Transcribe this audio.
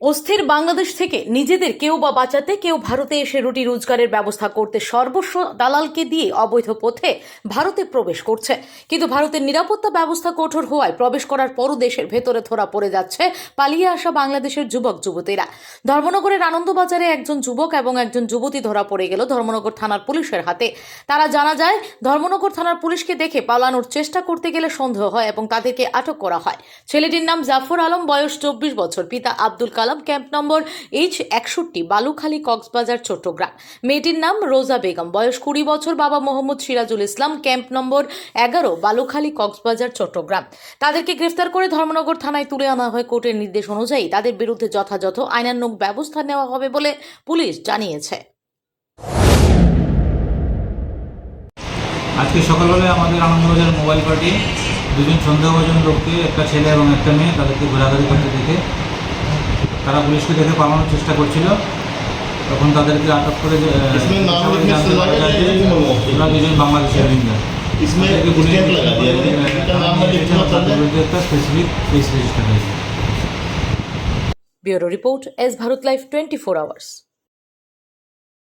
অস্থির বাংলাদেশ থেকে নিজেদের কেউ বা বাঁচাতে কেউ ভারতে এসে রুটি রোজগারের ব্যবস্থা করতে সর্বস্ব দালালকে দিয়ে অবৈধ পথে ভারতে প্রবেশ করছে। কিন্তু ভারতের নিরাপত্তা ব্যবস্থা কঠোর হওয়ায় প্রবেশ করার পরও দেশের ভেতরে ধরা পড়ে যাচ্ছে, পালিয়ে আসা বাংলাদেশের যুবক, যুবতীরা। ধর্মনগরের আনন্দবাজারে একজন যুবক এবং একজন যুবতী ধরা পড়ে গেল ধর্মনগর থানার পুলিশের হাতে। তারা জানা যায়, ধর্মনগর থানার পুলিশকে দেখে পালানোর চেষ্টা করতে গেলে সন্দেহ হয় এবং তাদেরকে আটক করা হয়। ছেলেটির নাম জাফর আলম, বয়স চব্বিশ বছর, পিতা Abdul Kalam camp number H একষট্টি, বালুখালী, কক্সবাজার, চট্টগ্রাম। মেয়েটির নাম রোজা বেগম। বয়স কুড়ি বছর বাবা মোহাম্মদ সিরাজুল ইসলাম, ক্যাম্প নম্বর এগারো, বালুখালী, কক্সবাজার, চট্টগ্রাম। তাদেরকে গ্রেফতার করে ধর্মনগর থানায় তুলে আনা হয় কোর্টের নির্দেশ অনুযায়ী। তাদের বিরুদ্ধে যথাযথ আইনানুগ ব্যবস্থা নেওয়া হবে বলে পুলিশ জানিয়েছে। আজকে সকালবেলায় আমাদের আনন্দবাজার মোবাইল পার্টি দুজন সন্দেহভাজন লোককে, একটা ছেলে এবং একটা মেয়ে, তাদেরকে ঘোরাঘুরি করতে দেখে তারা পুলিশকে দেখে পালানোর চেষ্টা করছিল। তখন তাদেরকে আটক করে দুজন বাংলাদেশের Rohingya. Bureau report S Bharat life twenty four hours.